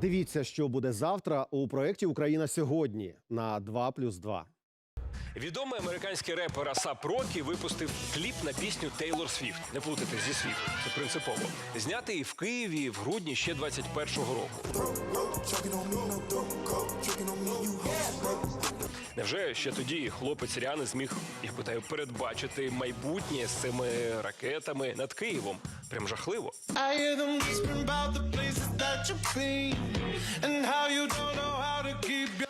Дивіться, що буде завтра у проєкті Україна сьогодні на 2+,2. Відомий американський репер Асап Рокі випустив кліп на пісню Тейлор Свіфт. Не плутайте зі Свіфт, це принципово. Знятий в Києві в грудні ще 21-го року. Невже ще тоді хлопець Ряни зміг, я питаю, передбачити майбутнє з цими ракетами над Києвом? Прям жахливо.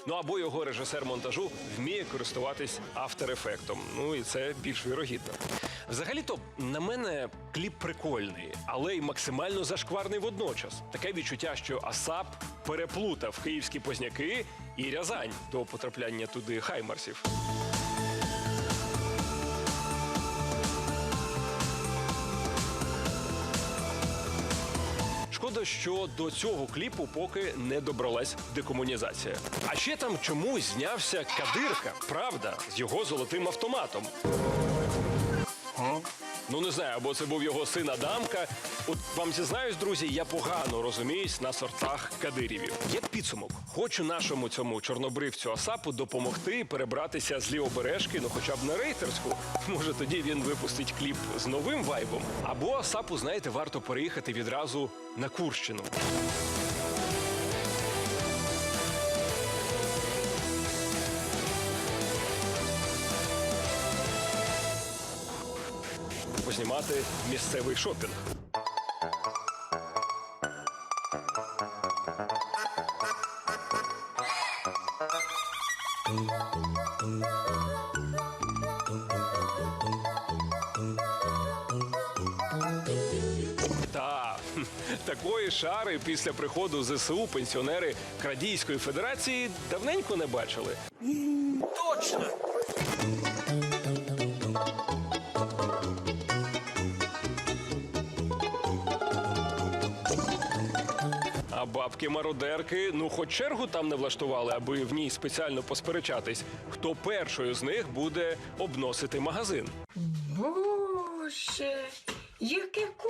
Ну або його режисер монтажу вміє користуватись авторефектом. Ну і це більш вірогідно. Взагалі-то на мене кліп прикольний, але й максимально зашкварний водночас. Таке відчуття, що Асап переплутав київські позняки і Рязань до потрапляння туди хаймарсів. Шкода, що до цього кліпу поки не добралась декомунізація. А ще там чомусь знявся Кадирка, правда, з його золотим автоматом. Ну не знаю, або це був його син Адамка. От вам зізнаюсь, друзі, я погано розуміюсь на сортах кадирівів. Як підсумок, хочу нашому цьому чорнобривцю Асапу допомогти перебратися з лівобережки, ну хоча б на рейтерську. Може, тоді він випустить кліп з новим вайбом. Або Асапу, знаєте, варто переїхати відразу на Курщину. Познімати місцевий шопінг. Та такої шари після приходу ЗСУ пенсіонери Крадійської Федерації давненько не бачили. А бабки-мародерки, ну хоч чергу там не влаштували, аби в ній спеціально посперечатись, хто першою з них буде обносити магазин. Боже, яке ку...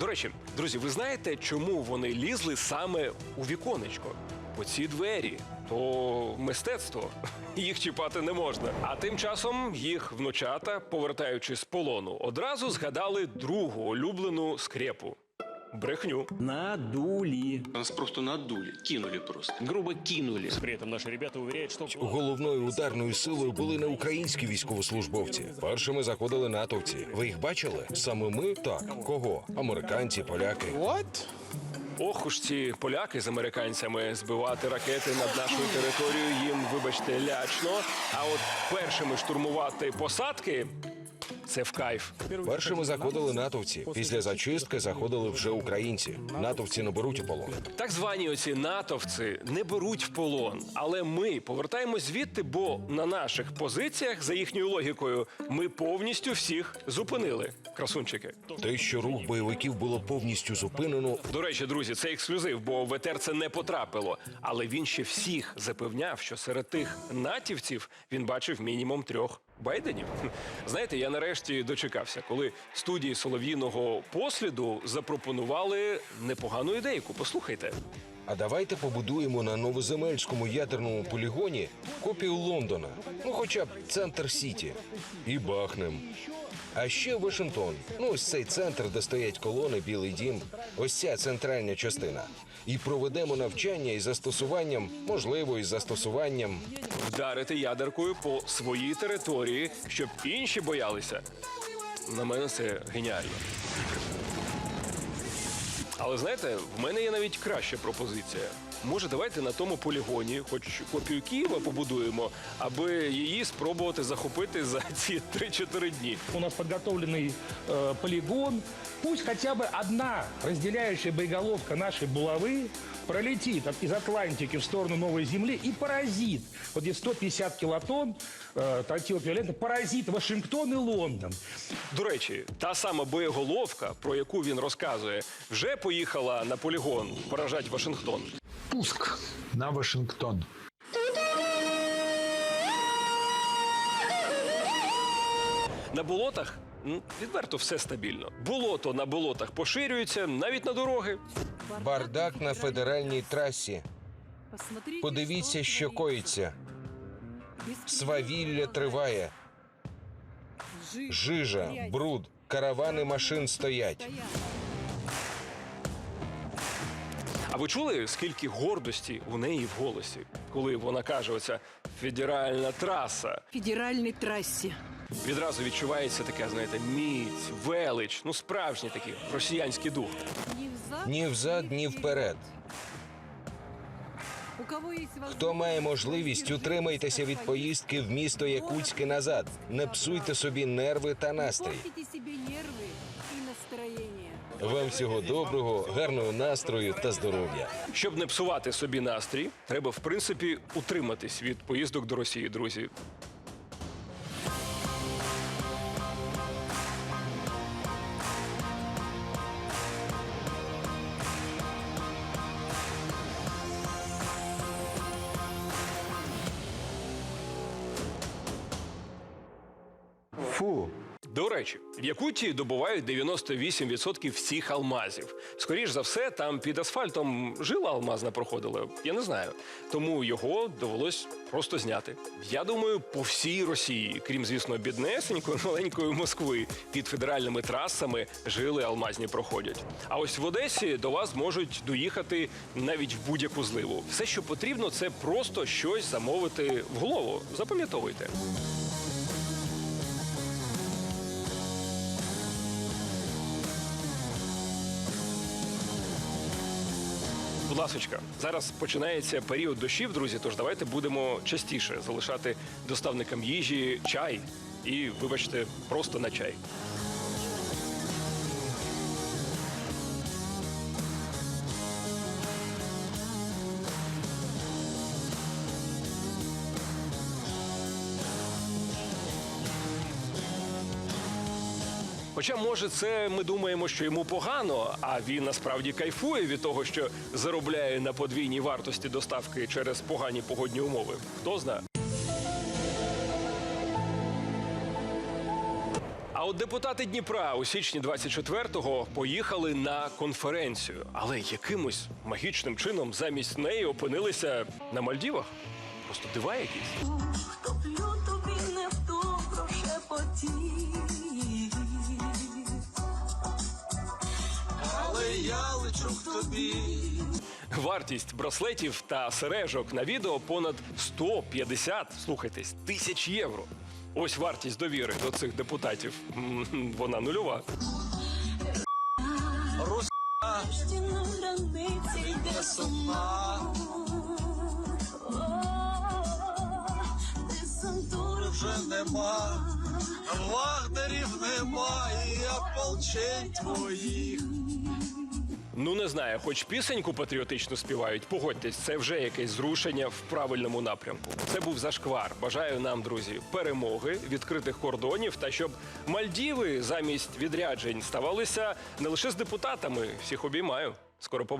До речі, друзі, ви знаєте, чому вони лізли саме у віконечко? Оці двері. То мистецтво їх чіпати не можна. А тим часом їх внучата, повертаючись з полону, одразу згадали другу улюблену скрепу брехню. Надули. Нас просто надули, кинули просто. Грубо кинули. При этом наши ребята уверяют, что... Головною ударною силою були не українські військовослужбовці. Першими заходили натовці. Ви їх бачили? Саме ми так. Кого? Американці, поляки. Ох уж ці поляки з американцями збивати ракети над нашою територією їм, вибачте, лячно. А от першими штурмувати посадки це в кайф. Першими заходили натовці. Після зачистки заходили вже українці. Натовці не беруть у полон. Так звані оці натовці не беруть в полон. Але ми повертаємось звідти, бо на наших позиціях, за їхньою логікою, ми повністю всіх зупинили. Красунчики. Те, що рух бойовиків було повністю зупинено, До речі, друзі, це ексклюзив, бо в ЕТР це не потрапило. Але він ще всіх запевняв, що серед тих натівців він бачив мінімум трьох байденів. Знаєте, я нарешті дочекався, коли студії солов'їного посліду запропонували непогану ідейку. Послухайте. А давайте побудуємо на новоземельському ядерному полігоні копію Лондона, ну хоча б центр Сіті, і бахнем. А ще Вашингтон. Ну, ось цей центр, де стоять колони, Білий дім, ось ця центральна частина. І проведемо навчання із застосуванням, можливо, із застосуванням. Вдарити ядеркою по своїй території, щоб інші боялися. На мене це геніально. Але знаєте, в мене є навіть краща пропозиція. Може, давайте на тому полігоні, хоч копію Києва побудуємо, аби її спробувати захопити за ці 3-4 дні. У нас подготовленный э, полигон. Пусть хотя бы одна разделяющая боеголовка нашей булавы пролетит от- из Атлантики в сторону Новой Земли и поразит. Вот здесь 150 килотонн э, тротилоквиолента поразит Вашингтон и Лондон. До речі, та сама боєголовка, про яку він розказує, вже поїхала на полігон поражати Вашингтон. Пуск на Вашингтон. На болотах відверто все стабільно. Болото на болотах поширюється навіть на дороги. Бардак на федеральній трасі. Подивіться, що коїться. Свавілля триває. Жижа, бруд, каравани машин стоять. А ви чули, скільки гордості у неї в голосі, коли вона каже оця федеральна траса? федеральной трассе. Відразу відчувається така, знаєте, міць, велич, ну справжній такий росіянський дух. Ні взад, ні вперед. Хто має можливість, утримайтеся від поїздки в місто Якутське назад. Не псуйте собі нерви та настрій. Вам всього доброго, гарного настрою та здоров'я. Щоб не псувати собі настрій, треба в принципі утриматись від поїздок до Росії, друзі. Фу. До речі, в Якутії добувають 98% всіх алмазів. Скоріш за все, там під асфальтом жила алмазна проходила. Я не знаю. Тому його довелось просто зняти. Я думаю, по всій Росії, крім звісно, біднесенької маленької Москви, під федеральними трасами жили алмазні проходять. А ось в Одесі до вас можуть доїхати навіть в будь-яку зливу. Все, що потрібно, це просто щось замовити в голову. Запам'ятовуйте. Будь ласочка, зараз починається період дощів, друзі. Тож давайте будемо частіше залишати доставникам їжі чай і, вибачте, просто на чай. Хоча, може, це ми думаємо, що йому погано, а він насправді кайфує від того, що заробляє на подвійній вартості доставки через погані погодні умови. Хто знає? А от депутати Дніпра у січні 24-го поїхали на конференцію, але якимось магічним чином замість неї опинилися на Мальдівах. Просто дива якісь. Я лечу к тобі. Вартість браслетів та сережок на відео понад 150, слухайтесь, тисяч євро. Ось вартість довіри до цих депутатів. М, Вона нульова. Сума. Вже Нема, вагнерів нема, і ополчень твоїх. Ну не знаю, хоч пісеньку патріотичну співають. Погодьтесь, це вже якесь зрушення в правильному напрямку. Це був зашквар. Бажаю нам, друзі, перемоги, відкритих кордонів та щоб Мальдіви замість відряджень ставалися не лише з депутатами. Всіх обіймаю. Скоро побачимо.